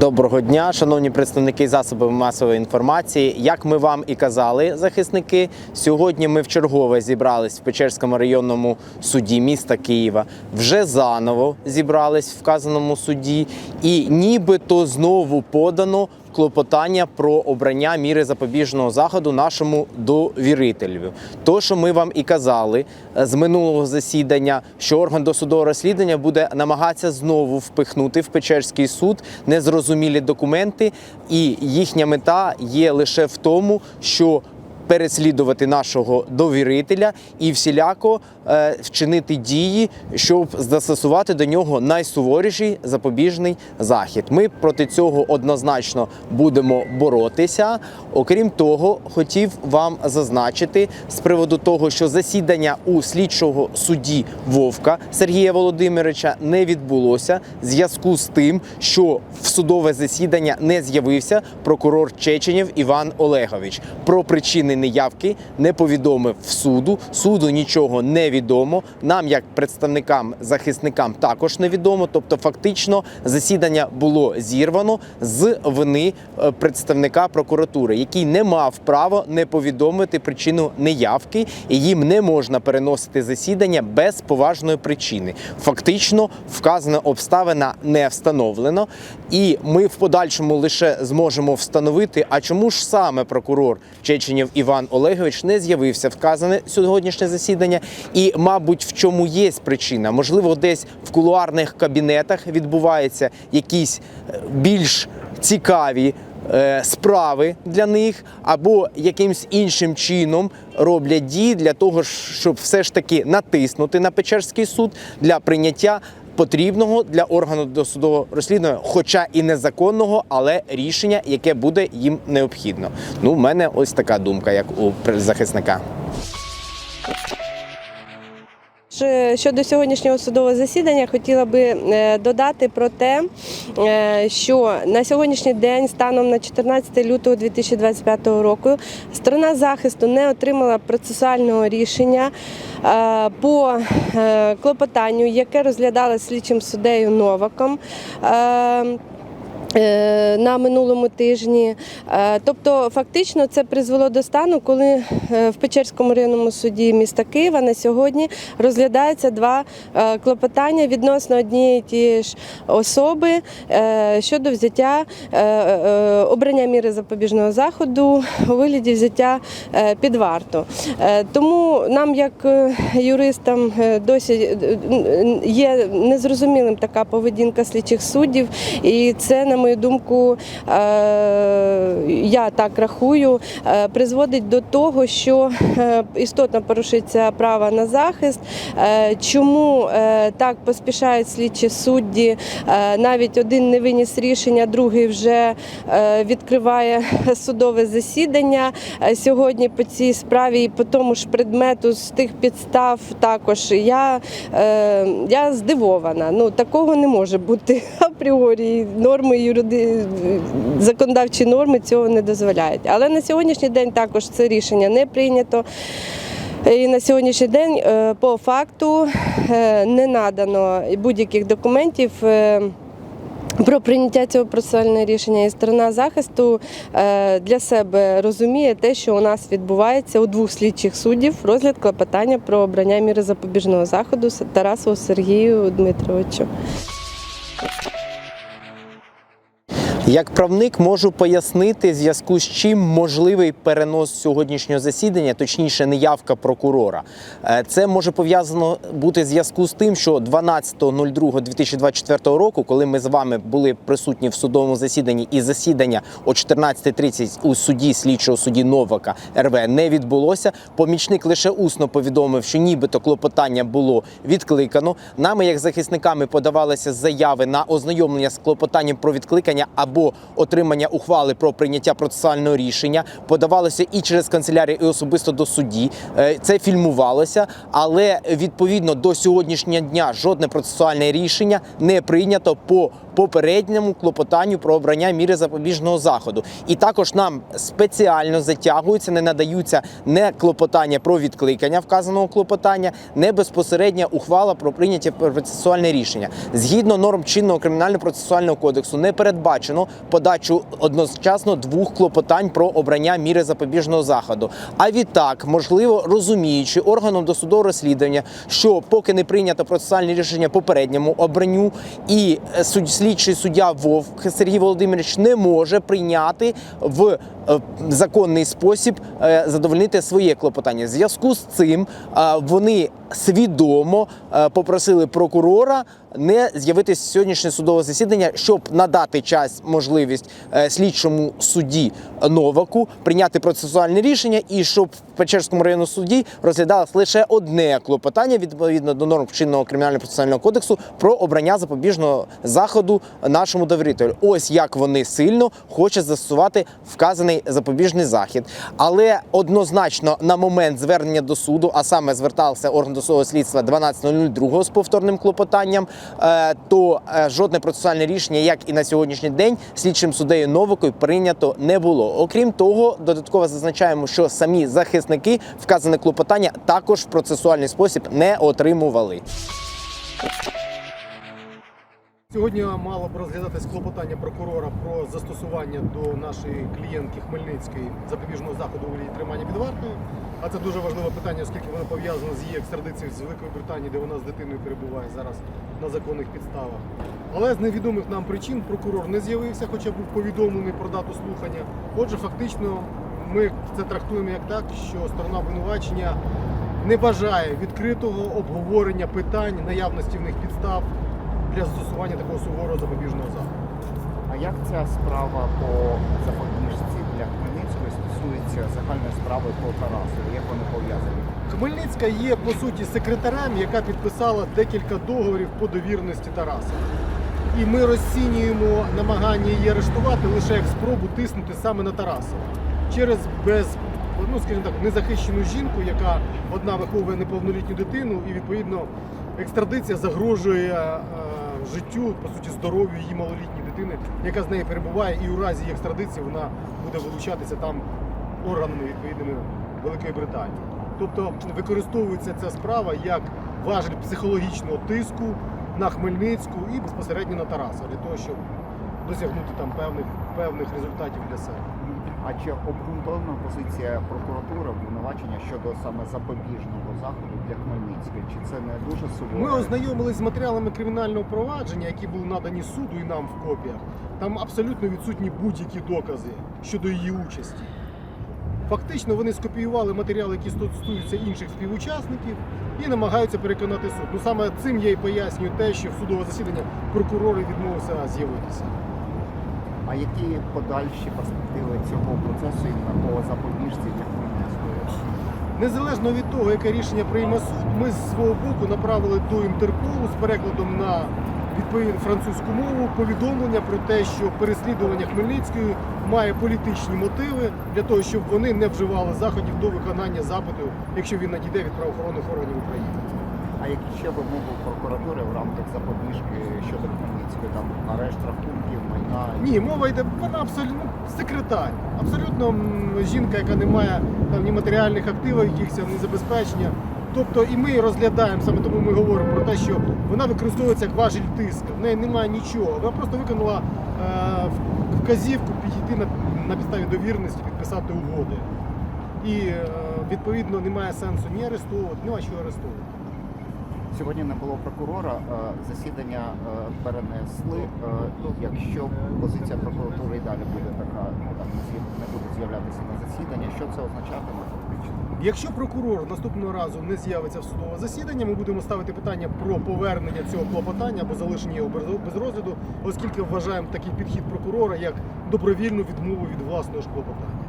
Доброго дня, шановні представники засобів масової інформації. Як ми вам і казали, захисники, сьогодні ми вчергове зібрались в Печерському районному суді міста Києва. Вже заново зібрались в вказаному суді, і нібито знову подано клопотання про обрання міри запобіжного заходу нашому довірителю. То, що ми вам і казали е, з минулого засідання, що орган досудового розслідування буде намагатися знову впихнути в Печерський суд незрозумілі документи, і їхня мета є лише в тому, що переслідувати нашого довірителя і всіляко вчинити дії, щоб застосувати до нього найсуворіший запобіжний захід. Ми проти цього однозначно будемо боротися. Окрім того, хотів вам зазначити з приводу того, що засідання у слідчого судді Вовка Сергія Володимировича не відбулося в зв'язку з тим, що в судове засідання не з'явився прокурор Чеченєв Іван Олегович. Про причини неявки не повідомив суду. Суду нічого не відомо. Нам, як представникам захисникам, також невідомо. Тобто, фактично, засідання було зірвано з вини е, представника прокуратури, який не мав права не повідомити причину неявки, і їм не можна переносити засідання без поважної причини. Фактично, вказана обставина не встановлено, і ми в подальшому лише зможемо встановити, а чому ж саме прокурор Чеченєв Іван Олегович не з'явився вказане сьогоднішнє засідання, і, мабуть, в чому є причина? Можливо, десь в кулуарних кабінетах відбуваються якісь е, більш цікаві. е, Справи для них або якимсь іншим чином роблять дії для того, щоб все ж таки натиснути на Печерський суд для прийняття потрібного для органу досудового розслідування, хоча і незаконного, але рішення, яке буде їм необхідно. Ну, в мене ось така думка, як у захисника. Ще Щодо сьогоднішнього судового засідання, хотіла би е, додати про те, е, що на сьогоднішній день, станом на 14 лютого 2025 року, сторона захисту не отримала процесуального рішення е, по клопотанню, яке розглядалося слідчим суддею Новаком. Е, На минулому тижні, Е, тобто, фактично, це призвело до стану, коли е, в Печерському районному суді міста Києва на сьогодні розглядається два клопотання відносно однієї тієї ж особи щодо взяття обрання міри запобіжного заходу у вигляді взяття під варту. Тому нам, як юристам, досі є незрозумілим така поведінка слідчих суддів, і це, на мою думку, е, я так рахую, е, призводить до того, що е, істотно порушується право на захист. Чому так поспішають слідчі судді? Навіть один не виніс рішення, другий вже відкриває судове засідання сьогодні по цій справі і по тому ж предмету з тих підстав також. Я, я здивована. Ну такого не може бути апріорі. Норми юриди... законодавчі норми цього не дозволяють. Але на сьогоднішній день також це рішення не прийнято. І на сьогоднішній день е, по факту е, не надано будь-яких документів. е, Про прийняття цього процесуального рішення і сторона захисту для себе розуміє те, що у нас відбувається у двох слідчих суддів розгляд клопотання про обрання міри запобіжного заходу Тарасову Сергію Дмитровичу. Як правник можу пояснити, в зв'язку з чим можливий перенос сьогоднішнього засідання, точніше, неявка прокурора. Е, Це може пов'язано бути в зв'язку з тим, що 12.02.2024 року, коли ми з вами були присутні в судовому засіданні, і засідання о 14.30 у суді слідчого судді Новака РВ не відбулося. Помічник лише усно повідомив, що нібито клопотання було відкликано. Нами, як захисниками, подавалися заяви на ознайомлення з клопотанням про відкликання або отримання ухвали про прийняття процесуального рішення. Подавалося і через канцелярію, і особисто до судді. Е, Це фільмувалося, але відповідно до сьогоднішнього дня жодне процесуальне рішення не прийнято по попередньому клопотанню про обрання міри запобіжного заходу. І також нам спеціально затягуються, не надаються не клопотання про відкликання вказаного клопотання, не безпосередня ухвала про прийняття процесуальне рішення. Згідно норм чинного кримінально-процесуального кодексу, не передбачено розглянуто подачу одночасно двох клопотань про обрання міри запобіжного заходу. А відтак, можливо, розуміючи органом досудового розслідування, що поки не прийнято процесуальне рішення попередньому обранню, і е, слідчий суддя Вовк Сергій Володимирович не може прийняти в законний спосіб е, задовольнити своє клопотання. В зв'язку з цим е, вони свідомо е, попросили прокурора не з'явитися сьогоднішнє судове засідання, щоб надати час можливість е, слідчому судді Новаку прийняти процесуальне рішення, і щоб в Печерському районному суді розглядалось лише одне клопотання відповідно до норм чинного кримінального процесуального кодексу про обрання запобіжного заходу нашому довірителю. Ось як вони сильно хочуть застосувати вказаний запобіжний захід. Але однозначно на момент звернення до суду, а саме звертався орган досудового слідства 12.02 з повторним клопотанням, е, то е, жодне процесуальне рішення, як і на сьогоднішній день, слідчим суддею Новикою прийнято не було. Окрім того, додатково зазначаємо, що самі захисники вказане клопотання також в процесуальний спосіб не отримували. Сьогодні мало б розглядатись клопотання прокурора про застосування до нашої клієнтки Хмельницької запобіжного заходу у вигляді тримання під вартою. А це дуже важливе питання, оскільки воно пов'язано з її екстрадицією з Великої Британії, де вона з дитиною перебуває зараз на законних підставах. Але з невідомих нам причин прокурор не з'явився, хоча був повідомлений про дату слухання. Отже, фактично, ми це трактуємо як так, що сторона обвинувачення не бажає відкритого обговорення питань, наявності в них підстав для застосування такого суворого запобіжного заходу. А як ця справа по запобіжці для Хмельницької стосується загальної справи по Тарасу? Як вони пов'язані? Хмельницька є по суті секретарем, яка підписала декілька договорів по довірності Тараса. І ми розцінюємо намагання її арештувати лише як спробу тиснути саме на Тарасова через без, ну скажімо так, незахищену жінку, яка одна виховує неповнолітню дитину, і відповідно екстрадиція загрожує е, життю, по суті, здоров'ю її малолітньої дитини, яка з нею перебуває, і у разі її екстрадиції вона буде вилучатися там органами відповідними Великої Британії. Тобто використовується ця справа як важіль психологічного тиску на Хмельницьку і безпосередньо на Тараса для того, щоб досягнути там певних, певних результатів для себе. А чи обґрунтована позиція прокуратури обвинувачення щодо саме запобіжного заходу для Хмельницької? Чи це не дуже суворо? Ми ознайомились з матеріалами кримінального провадження, які були надані суду і нам в копіях. Там абсолютно відсутні будь-які докази щодо її участі. Фактично вони скопіювали матеріали, які стосуються інших співучасників, і намагаються переконати суд. Ну саме цим я і пояснюю те, що в судове засідання прокурори відмовився з'явитися. А які подальші перспективи цього процесу іменно по запобіжці Хмельницької? Незалежно від того, яке рішення прийме суд, ми з свого боку направили до Інтерполу з перекладом на відповідну французьку мову повідомлення про те, що переслідування Хмельницької має політичні мотиви для того, щоб вони не вживали заходів до виконання запиту, якщо він надійде від правоохоронних органів України. А які ще вимоги прокуратури в рамках запобіжки щодо Хмельницької? Там арешт рахунків, майна? Ні, мова йде, вона абсолютно ну, секретар. Абсолютно жінка, яка не має там ні матеріальних активів, якихось ні забезпечення. Тобто і ми розглядаємо, саме тому ми говоримо про те, що вона використовується як важіль тиску. В неї немає нічого. Вона просто виконала е, вказівку підійти на, на підставі довірності, підписати угоди. І е, відповідно немає сенсу ні арестовувати, нема чого арестовувати. Сьогодні не було прокурора, засідання е, перенесли. Е, якщо позиція прокуратури і далі буде така, ну там не буде з'являтися на засідання, що це означатиме? Якщо прокурор наступного разу не з'явиться в судове засідання, ми будемо ставити питання про повернення цього клопотання або залишення його без розгляду, оскільки вважаємо такий підхід прокурора як добровільну відмову від власного ж клопотання.